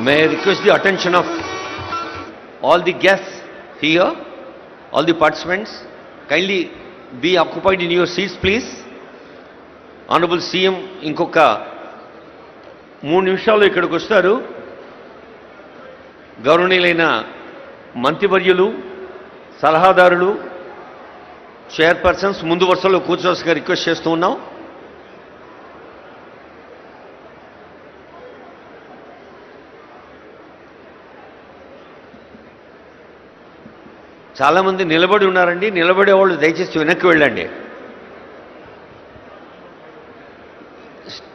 May I request the attention of all the guests here, all the participants, kindly be occupied in your seats, please. Honourable CM ఇంకొక మూడు నిమిషాల్లో ఇక్కడికి వస్తారు గౌరవనీయులైన మంత్రివర్యులు సలహాదారులు చైర్పర్సన్స్ ముందు వరుసలో కూర్చోవలసిగా రిక్వెస్ట్ చేస్తూ ఉన్నాం చాలామంది నిలబడి ఉన్నారండి. నిలబడే వాళ్ళు దయచేసి వెనక్కి వెళ్ళండి.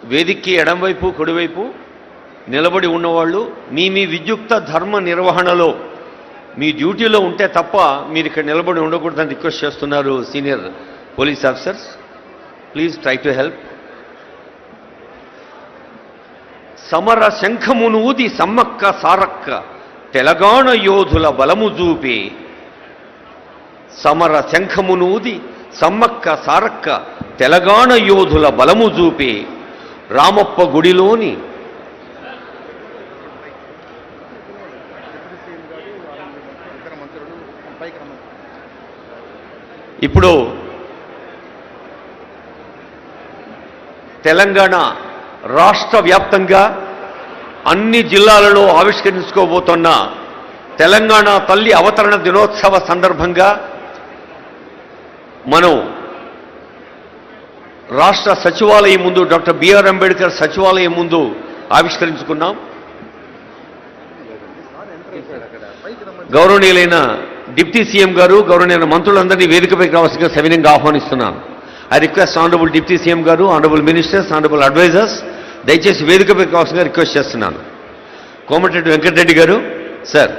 వేదికకి ఎడంవైపు కుడివైపు నిలబడి ఉన్నవాళ్ళు మీ మీ విద్యుక్త ధర్మ నిర్వహణలో మీ డ్యూటీలో ఉంటే తప్ప మీరు ఇక్కడ నిలబడి ఉండకూడదని రిక్వెస్ట్ చేస్తున్నారు senior police officers. Please try to help. సమర శంఖమును ఊది సమ్మక్క సారక్క తెలంగాణ యోధుల బలము చూపి సమర శంఖమునూది సమ్మక్క సారక్క తెలంగాణ యోధుల బలము చూపి రామప్ప గుడిలోని ఇప్పుడు తెలంగాణ రాష్ట్ర వ్యాప్తంగా అన్ని జిల్లాలలో ఆవిష్కరించుకోబోతున్న తెలంగాణ తల్లి అవతరణ దినోత్సవ సందర్భంగా మనం. రాష్ట్ర సచివాలయం ముందు డాక్టర్ బిఆర్ అంబేద్కర్ సచివాలయం ముందు ఆవిష్కరించుకున్నాం. గౌరవనీయులైన డిప్యూటీ సీఎం గారు గౌరవనీయ మంత్రులందరినీ వేదికపైకి రావాల్సిందిగా సవినంగా ఆహ్వానిస్తున్నాను I request honourable deputy CM garu honourable ministers honourable advisers దయచేసి వేదికపైకి రావాల్సిందిగా రిక్వెస్ట్ చేస్తున్నాను. Komatireddy Venkatreddy garu sir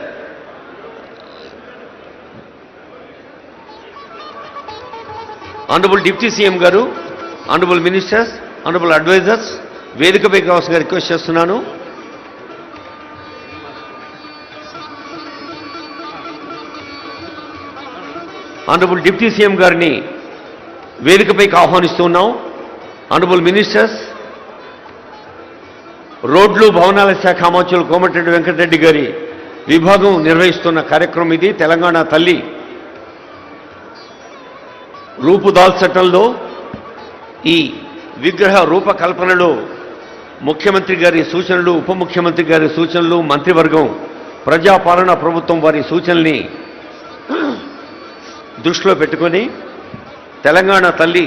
honourable deputy CM garu honourable ministers honourable advisers వేదికపై కావాల్సిన రిక్వెస్ట్ చేస్తున్నాను. ఆనరబుల్ డిప్యూటీ సీఎం గారిని వేదికపైకి ఆహ్వానిస్తున్నాం ఆనరబుల్ మినిస్టర్స్ రోడ్లు భవనాల శాఖ అమాచులు కోమటిరెడ్డి వెంకటరెడ్డి గారి విభాగం నిర్వహిస్తున్న కార్యక్రమం ఇది. తెలంగాణ తల్లి రూపుదాల్చటంలో ఈ విగ్రహ రూపకల్పనలో ముఖ్యమంత్రి గారి సూచనలు ఉప ముఖ్యమంత్రి గారి సూచనలు మంత్రివర్గం ప్రజాపాలన ప్రభుత్వం వారి సూచనల్ని దృష్టిలో పెట్టుకొని తెలంగాణ తల్లి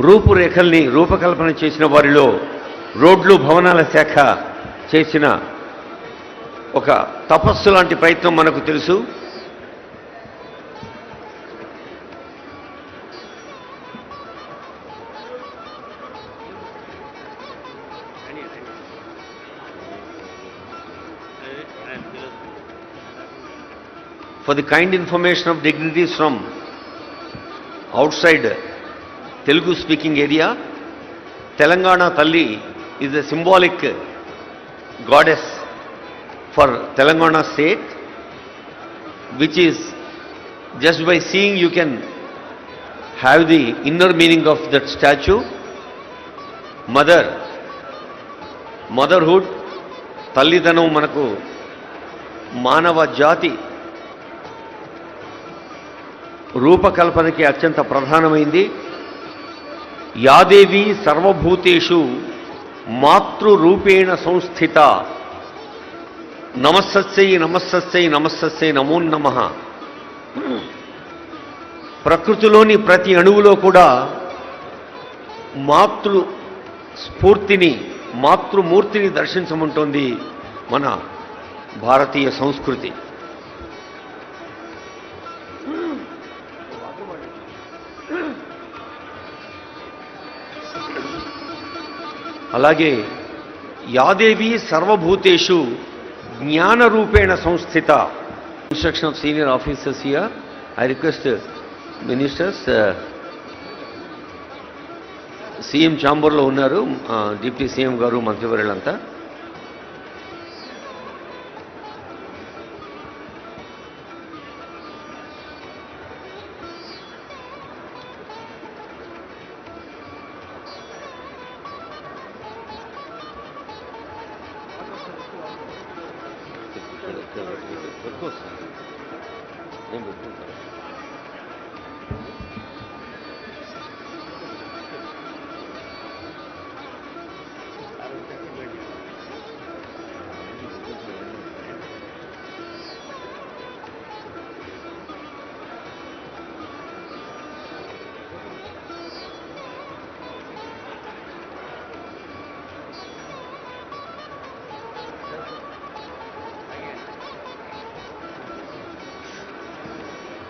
రూపురేఖల్ని రూపకల్పన చేసిన వారిలో రోడ్లు భవనాల శాఖ చేసిన ఒక తపస్సు లాంటి ప్రయత్నం మనకు తెలుసు. For the kind information of dignitaries from outside Telugu speaking area, Telangana Talli is a symbolic goddess for Telangana state, which is just by seeing you can have the inner meaning of that statue. Mother, motherhood, తల్లిదనం మనకు మానవ జాతి రూపకల్పనకి అత్యంత ప్రధానమైంది. యాదేవి సర్వభూతేషు మాతృరూపేణ సంస్థిత. నమస్సై నమస్సై నమస్సై నమో నమ. ప్రకృతిలోని ప్రతి అణువులో కూడా మాతృ స్ఫూర్తిని మాతృమూర్తిని దర్శించమంటోంది మన భారతీయ సంస్కృతి. అలాగే యాదేవి సర్వభూతేషు జ్ఞానరూపేణ సంస్థిత. Instruction of senior officers here I request ministers CM చాంబర్లో ఉన్నారు. డిప్యూటీ సీఎం గారు మంత్రివర్యులంతా.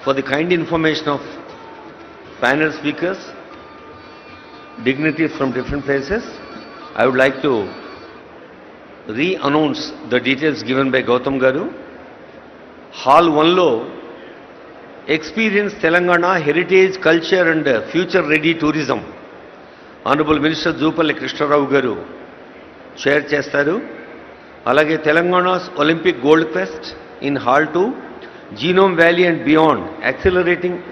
For the kind information of panel speakers, dignitaries from different places, I would like to re-announce the details given by Gautam Garu. Hall 1లో experience Telangana heritage culture and future ready tourism honourable minister Jupally Krishna Rao garu share చేస్తారు అలాగే Telangana Olympic gold fest in hall two Genome Valley and beyond, accelerating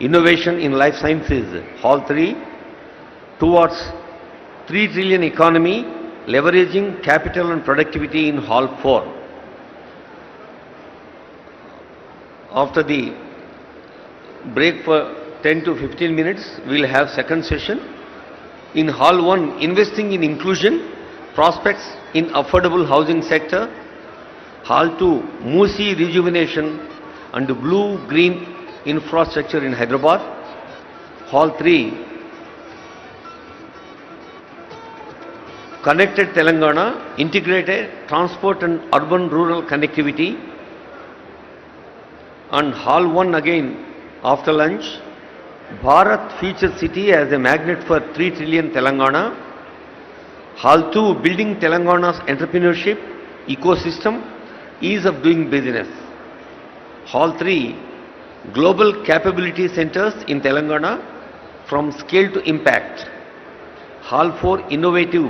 innovation in life sciences, Hall three, towards 3 trillion economy, leveraging capital and productivity in Hall four. After the break for 10 to 15 minutes, we'll have second session. In Hall 1, investing in inclusion, prospects in affordable housing sector. Hall 2, Musi rejuvenation, and blue-green infrastructure in Hyderabad. Hall 3, connected Telangana, integrated transport and urban-rural connectivity. And hall 1 again after lunch bharat future city as a magnet for 3 trillion telangana. Hall 2 building telangana's entrepreneurship ecosystem ease of doing business hall 3 global capability centers in telangana from scale to impact hall 4 innovative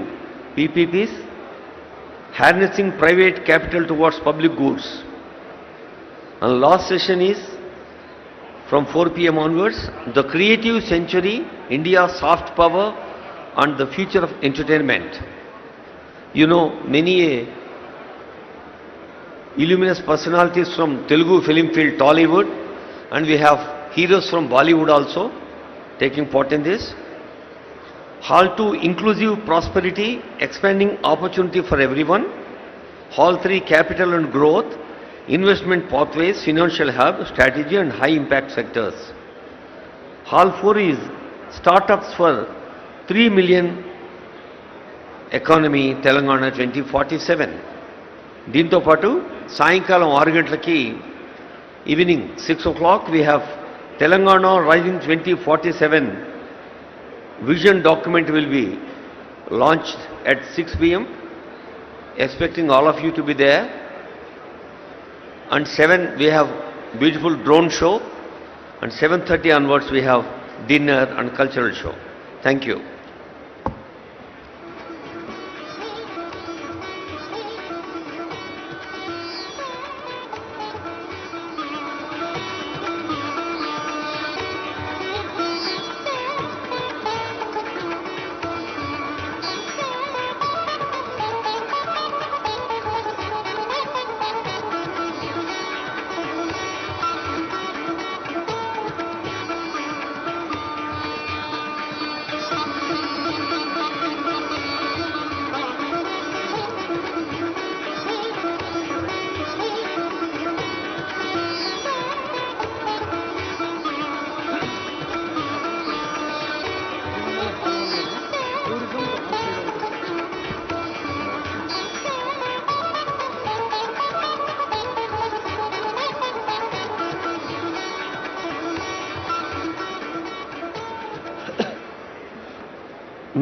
ppps harnessing private capital towards public goods and last session is from 4 p.m. onwards, the creative century, India's soft power and the future of entertainment. You know, many a illuminous personalities from Telugu film field Tollywood and we have heroes from Bollywood also taking part in this. Hall 2 inclusive prosperity, expanding opportunity for everyone. Hall 3 capital and growth, investment pathways, financial hub, strategy and high impact sectors. Hall 4 is startups for 3 million economy Telangana 2047. దీంతోపాటు సాయంకాలం ఆరు గంటలకి evening six o'clock we have Telangana rising twenty forty seven vision document will be launch at six PM expecting all of you to be there and seven we have beautiful drone show and seven thirty onwards we have dinner and cultural show thank you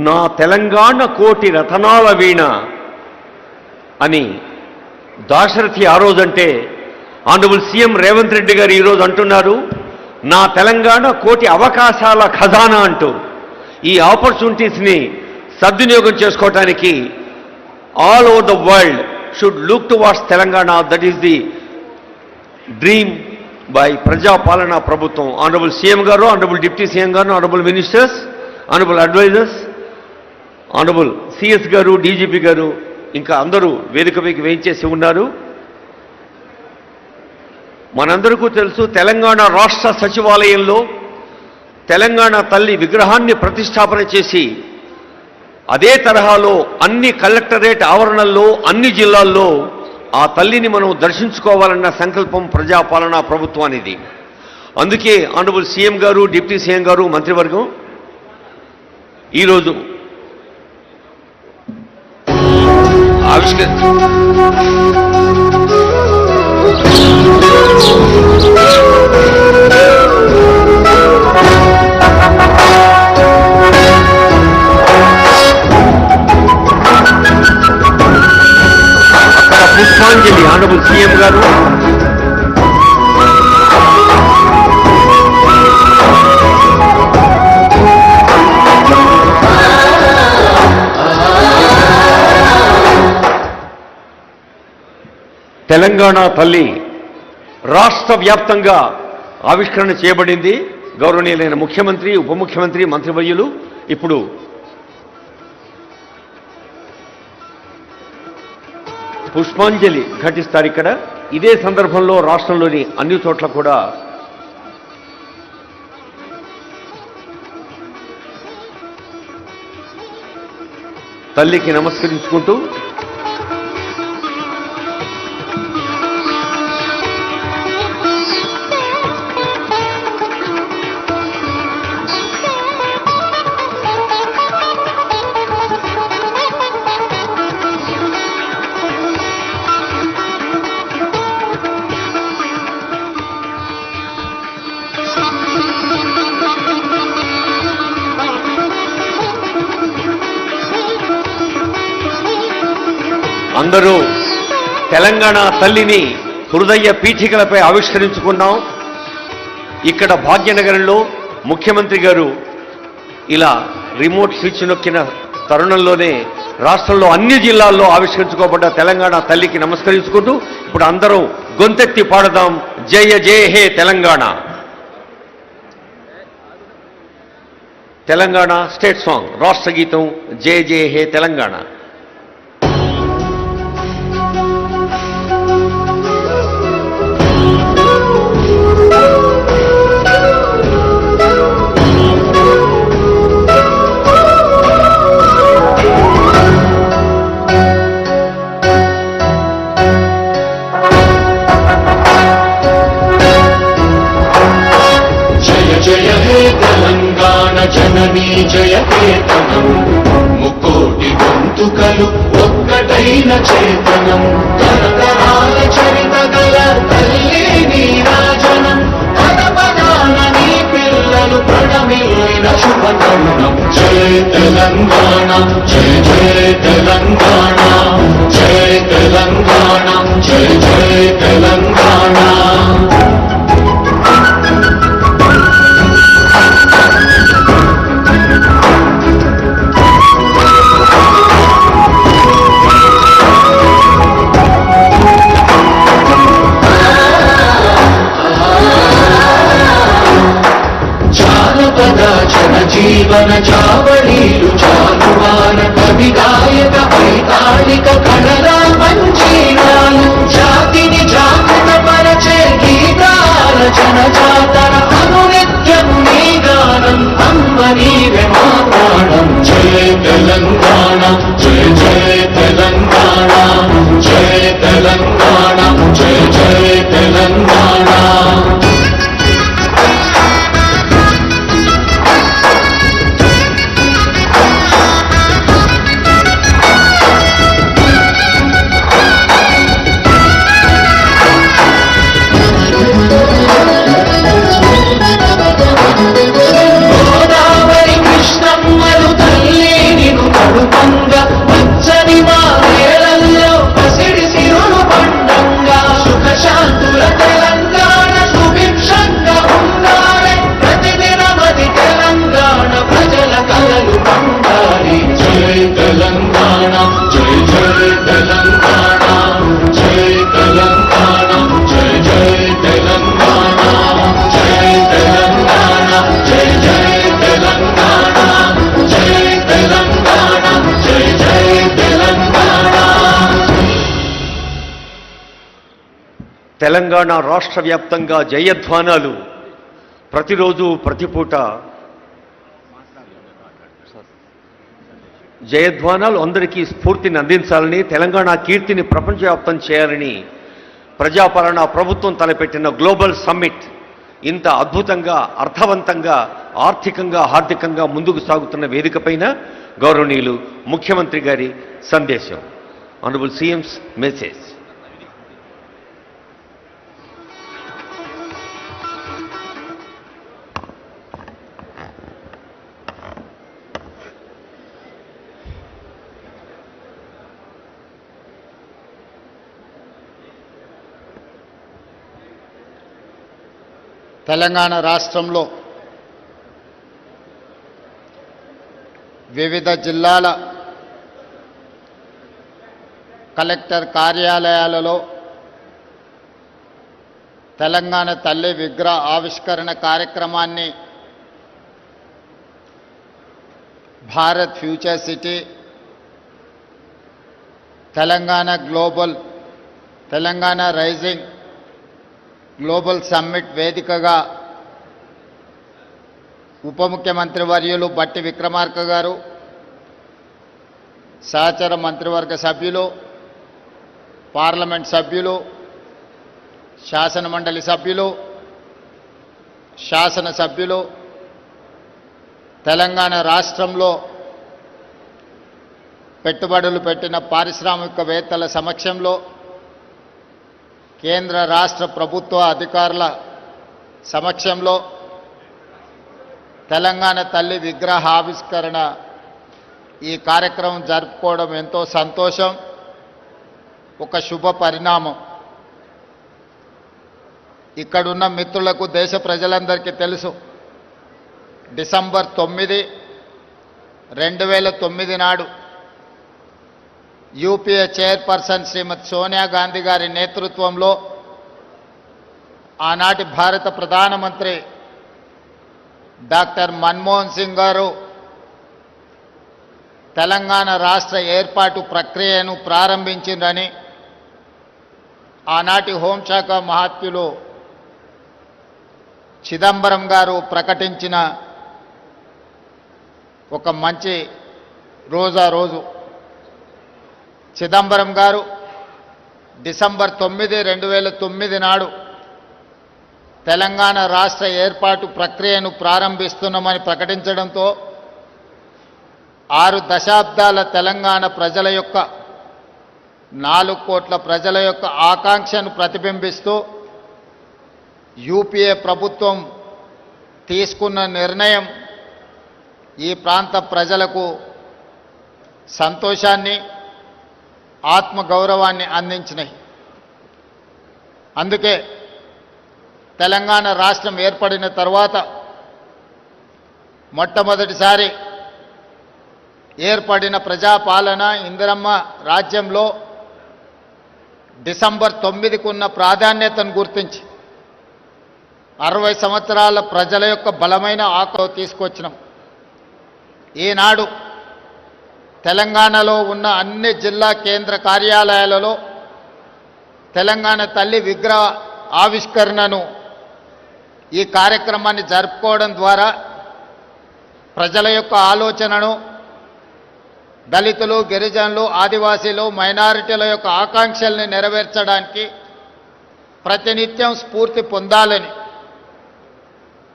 నా తెలంగాణ కోటి రతనాల వీణ అని దాశరథి ఆ రోజంటే honourable CM Revanth Reddy గారు ఈరోజు అంటున్నారు. నా తెలంగాణ కోటి అవకాశాల ఖజానా అంటూ ఈ ఆపర్చునిటీస్ని సద్వినియోగం చేసుకోవటానికి all over the world should look to what's Telangana. That is the dream by ప్రజాపాలన ప్రభుత్వం. Honourable CM garu honourable deputy CM garu honourable ministers honourable advisers honourable CS garu DGP garu ఇంకా అందరూ వేదిక మీకు వేయించేసి ఉన్నారు. మనందరికీ తెలుసు తెలంగాణ రాష్ట్ర సచివాలయంలో తెలంగాణ తల్లి విగ్రహాన్ని ప్రతిష్టాపన చేసి అదే తరహాలో అన్ని కలెక్టరేట్ ఆవరణల్లో అన్ని జిల్లాల్లో ఆ తల్లిని మనం దర్శించుకోవాలన్న సంకల్పం ప్రజాపాలనా ప్రభుత్వానిది. అందుకే honourable CM garu deputy CM garu మంత్రివర్గం ఈరోజు Hoş. తెలంగాణ తల్లి రాష్ట్ర వ్యాప్తంగా ఆవిష్కరణ చేయబడింది. గౌరవనీయులైన ముఖ్యమంత్రి ఉప ముఖ్యమంత్రి మంత్రివర్యులు ఇప్పుడు పుష్పాంజలి ఘటిస్తారు ఇక్కడ. ఇదే సందర్భంలో రాష్ట్రంలోని అన్ని చోట్ల కూడా తల్లికి నమస్కరించుకుంటూ అందరూ తెలంగాణ తల్లిని హృదయ పీఠికలపై ఆవిష్కరించుకున్నాం. ఇక్కడ భాగ్యనగరంలో ముఖ్యమంత్రి గారు ఇలా రిమోట్ స్విచ్ నొక్కిన తరుణంలోనే రాష్ట్రంలో అన్ని జిల్లాల్లో ఆవిష్కరించుకోబడ్డ తెలంగాణ తల్లికి నమస్కరించుకుంటూ ఇప్పుడు అందరూ గొంతెత్తి పాడదాం. జయ జయ హే తెలంగాణ. తెలంగాణ స్టేట్ సాంగ్ రాష్ట్ర గీతం జయ జయ హే తెలంగాణ. జననీ జయ కేతనం. ముకోటి గొంతుకలు ఒక్కటైన చేతనం. తరతరాల చరిత గల తల్లి నీరాజనం. పద పదాన నీ పిల్లలు ప్రణమిల్లిన శుభతరుణం. జయ తెలంగాణ జయ జయ తెలంగాణ. జయ తెలంగాణ జయ జయ తెలంగాణ. జీవన చావళీలు చాలువాన కవి గాయక వైతాళిక కళరా మంచీరాలు జాతిని జాగ్రత్త పరచే గీతాల జన జాతర అనునిత్యము నీ గానం. అమ్మ నీవే మా జయ తెలంగాణ జయ జయ తెలంగాణ జయ తెలంగాణ. తెలంగాణ రాష్ట్ర వ్యాప్తంగా జయధ్వానాలు ప్రతిరోజు ప్రతిపూట జయధ్వానాలు అందరికీ స్ఫూర్తిని అందించాలని తెలంగాణ కీర్తిని ప్రపంచవ్యాప్తం చేయాలని ప్రజాపాలన ప్రభుత్వం తలపెట్టిన గ్లోబల్ సమ్మిట్ ఇంత అద్భుతంగా అర్థవంతంగా ఆర్థికంగా ఆర్థికంగా ముందుకు సాగుతున్న వేదికపైన గౌరవనీయులు ముఖ్యమంత్రి గారి సందేశం. ఆనరబుల్ సీఎంస్ మెసేజ్ తెలంగాణ రాష్ట్రంలో వివిధ జిల్లాల కలెక్టర్ కార్యాలయాలలో తెలంగాణ తల్లి విగ్రహ ఆవిష్కరణ కార్యక్రమాన్ని Bharat future city Telangana global Telangana rising global summit వేదికగా ఉప ముఖ్యమంత్రి వర్యులు బట్టి విక్రమార్క గారు సహచర మంత్రివర్గ సభ్యులు పార్లమెంట్ సభ్యులు శాసన మండలి సభ్యులు శాసన సభ్యులు తెలంగాణ రాష్ట్రంలో పెట్టుబడులు పెట్టిన పారిశ్రామికవేత్తల సమక్షంలో కేంద్ర రాష్ట్ర ప్రభుత్వ అధికారుల సమక్షంలో తెలంగాణ తల్లి విగ్రహ ఆవిష్కరణ ఈ కార్యక్రమం జరుపుకోవడం ఎంతో సంతోషం ఒక శుభ పరిణామం. ఇక్కడున్న మిత్రులకు దేశ ప్రజలందరికీ తెలుసు డిసెంబర్ తొమ్మిది రెండు వేల తొమ్మిది నాడు యూపీఏ చైర్పర్సన్ శ్రీమతి సోనియా గాంధీ గారి నేతృత్వంలో ఆనాటి భారత ప్రధానమంత్రి డాక్టర్ మన్మోహన్ సింగ్ గారు తెలంగాణ రాష్ట్ర ఏర్పాటు ప్రక్రియను ప్రారంభించిందని ఆనాటి హోంశాఖ మహాత్ములు చిదంబరం గారు ప్రకటించిన ఒక మంచి రోజా రోజు. చిదంబరం గారు డిసెంబర్ తొమ్మిది రెండు వేల తొమ్మిది నాడు తెలంగాణ రాష్ట్ర ఏర్పాటు ప్రక్రియను ప్రారంభిస్తున్నామని ప్రకటించడంతో ఆరు దశాబ్దాల తెలంగాణ ప్రజల యొక్క నాలుగు కోట్ల ప్రజల యొక్క ఆకాంక్షను ప్రతిబింబిస్తూ యూపీఏ ప్రభుత్వం తీసుకున్న నిర్ణయం ఈ ప్రాంత ప్రజలకు సంతోషాన్ని ఆత్మగౌరవాన్ని అందించినాయి అందుకే తెలంగాణ రాష్ట్రం ఏర్పడిన తర్వాత మొట్టమొదటిసారి ఏర్పడిన ప్రజాపాలన ఇందిరమ్మ రాజ్యంలో డిసెంబర్ తొమ్మిదికి ఉన్న ప్రాధాన్యతను గుర్తించి అరవై సంవత్సరాల ప్రజల యొక్క బలమైన ఆకలి తీసుకొచ్చినాం. ఈనాడు తెలంగాణలో ఉన్న అన్ని జిల్లా కేంద్ర కార్యాలయాలలో తెలంగాణ తల్లి విగ్రహ ఆవిష్కరణను ఈ కార్యక్రమాన్ని జరుపుకోవడం ద్వారా ప్రజల యొక్క ఆలోచనను దళితులు గిరిజనులు ఆదివాసీలు మైనారిటీల యొక్క ఆకాంక్షల్ని నెరవేర్చడానికి ప్రతినిత్యం స్ఫూర్తి పొందాలని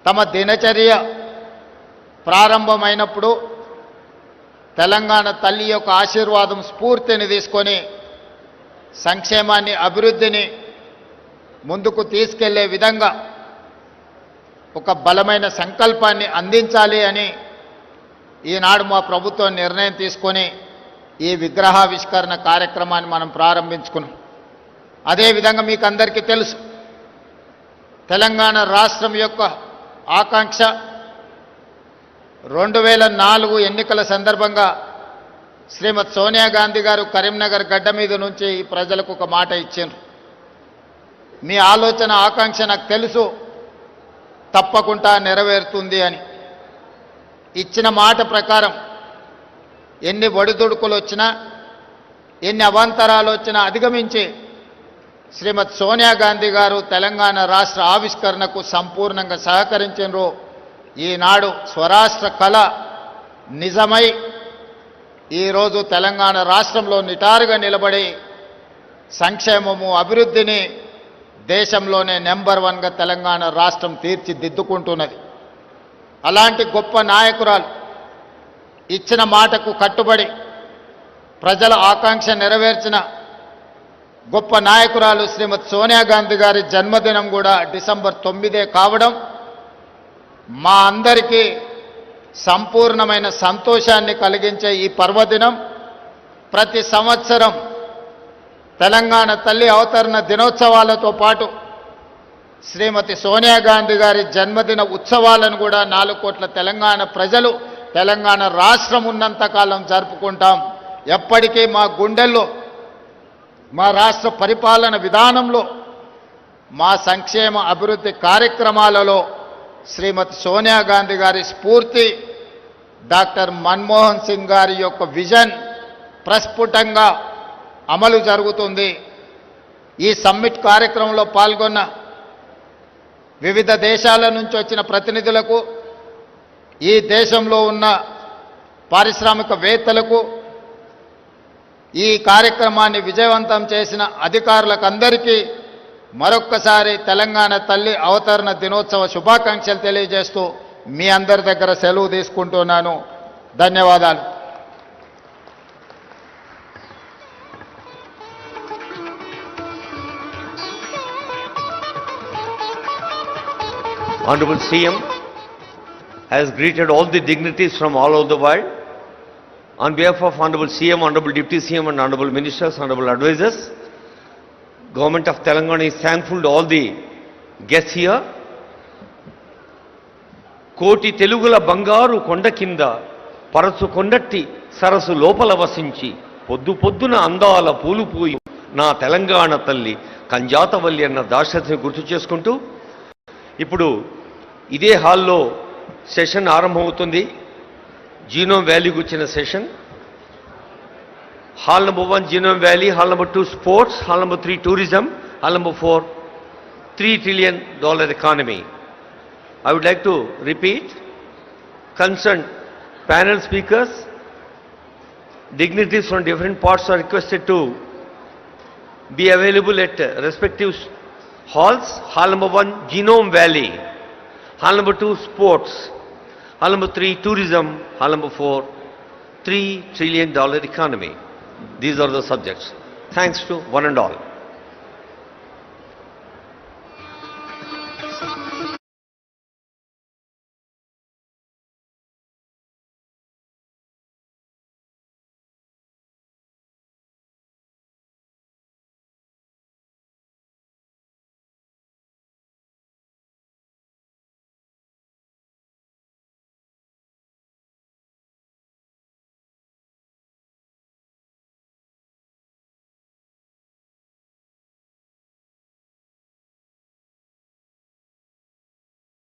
తమ దినచర్య ప్రారంభమైనప్పుడు తెలంగాణ తల్లి యొక్క ఆశీర్వాదం స్ఫూర్తిని తీసుకొని సంక్షేమాన్ని అభివృద్ధిని ముందుకు తీసుకెళ్ళే విధంగా ఒక బలమైన సంకల్పాన్ని అందించాలి అని ఈనాడు మా ప్రభుత్వం నిర్ణయం తీసుకొని ఈ విగ్రహావిష్కరణ కార్యక్రమాన్ని మనం ప్రారంభించుకున్నాం. అదేవిధంగా మీకు అందరికీ తెలుసు తెలంగాణ రాష్ట్రం యొక్క ఆకాంక్ష రెండు వేల నాలుగు ఎన్నికల సందర్భంగా శ్రీమతి సోనియా గాంధీ గారు కరీంనగర్ గడ్డ మీద నుంచి ఈ ప్రజలకు ఒక మాట ఇచ్చారు మీ ఆలోచన ఆకాంక్ష నాకు తెలుసు తప్పకుండా నెరవేరుతుంది అని. ఇచ్చిన మాట ప్రకారం ఎన్ని ఒడిదుడుకులు వచ్చినా ఎన్ని అవాంతరాలు వచ్చినా అధిగమించి శ్రీమతి సోనియా గాంధీ గారు తెలంగాణ రాష్ట్ర ఆవిష్కరణకు సంపూర్ణంగా సహకరించారు ఈనాడు స్వరాష్ట్ర కళ నిజమై ఈరోజు తెలంగాణ రాష్ట్రంలో నిటారుగా నిలబడి సంక్షేమము అభివృద్ధిని దేశంలోనే నెంబర్ వన్గా తెలంగాణ రాష్ట్రం తీర్చిదిద్దుకుంటున్నది. అలాంటి గొప్ప నాయకురాలు ఇచ్చిన మాటకు కట్టుబడి ప్రజల ఆకాంక్ష నెరవేర్చిన గొప్ప నాయకురాలు శ్రీమతి సోనియా గాంధీ గారి జన్మదినం కూడా డిసెంబర్ తొమ్మిదే కావడం మా అందరికీ సంపూర్ణమైన సంతోషాన్ని కలిగించే ఈ పర్వదినం ప్రతి సంవత్సరం తెలంగాణ తల్లి అవతరణ దినోత్సవాలతో పాటు శ్రీమతి సోనియా గాంధీ గారి జన్మదిన ఉత్సవాలను కూడా నాలుగు కోట్ల తెలంగాణ ప్రజలు తెలంగాణ రాష్ట్రం ఉన్నంతకాలం జరుపుకుంటాం. ఎప్పటికీ మా గుండెల్లో మా రాష్ట్ర పరిపాలన విధానంలో మా సంక్షేమ అభివృద్ధి కార్యక్రమాలలో శ్రీమతి సోనియా గాంధీ గారి స్ఫూర్తి డాక్టర్ మన్మోహన్ సింగ్ గారి యొక్క విజన్ ప్రస్ఫుటంగా అమలు జరుగుతుంది. ఈ సమ్మిట్ కార్యక్రమంలో పాల్గొన్న వివిధ దేశాల నుంచి వచ్చిన ప్రతినిధులకు ఈ దేశంలో ఉన్న పారిశ్రామికవేత్తలకు ఈ కార్యక్రమాన్ని విజయవంతం చేసిన అధికారులకు అందరికీ మరొక్కసారి తెలంగాణ తల్లి అవతరణ దినోత్సవ శుభాకాంక్షలు తెలియజేస్తూ మీ అందరి దగ్గర సెలవు తీసుకుంటున్నాను ధన్యవాదాలు Honorable CM has greeted all the dignitaries from all over the world. On behalf of Honorable CM, Honorable Deputy CM and Honorable Ministers, Honorable Advisors, Government of Telangana is thankful to all the guests here. కోటి తెలుగుల బంగారు కొండ కింద పరచు కొండట్టి సరస్సు లోపల వసించి పొద్దు పొద్దున అందాల పూలు పూయి నా తెలంగాణ తల్లి కంజాతవల్లి అన్న దాశరథిని గుర్తు చేసుకుంటూ ఇప్పుడు ఇదే హాల్లో సెషన్ ఆరంభమవుతుంది జీనోమ్ వ్యాలీకి వచ్చిన session Hall number one, Genome Valley. Hall number two, sports. Hall number three, tourism. Hall number four, three trillion dollar economy. I would like to repeat, concerned panel speakers, dignitaries from different parts are requested to be available at respective halls. Hall number one, Genome Valley. Hall number two, sports. Hall number three, tourism. Hall number four, three trillion dollar economy. These are the subjects. Thanks to one and all.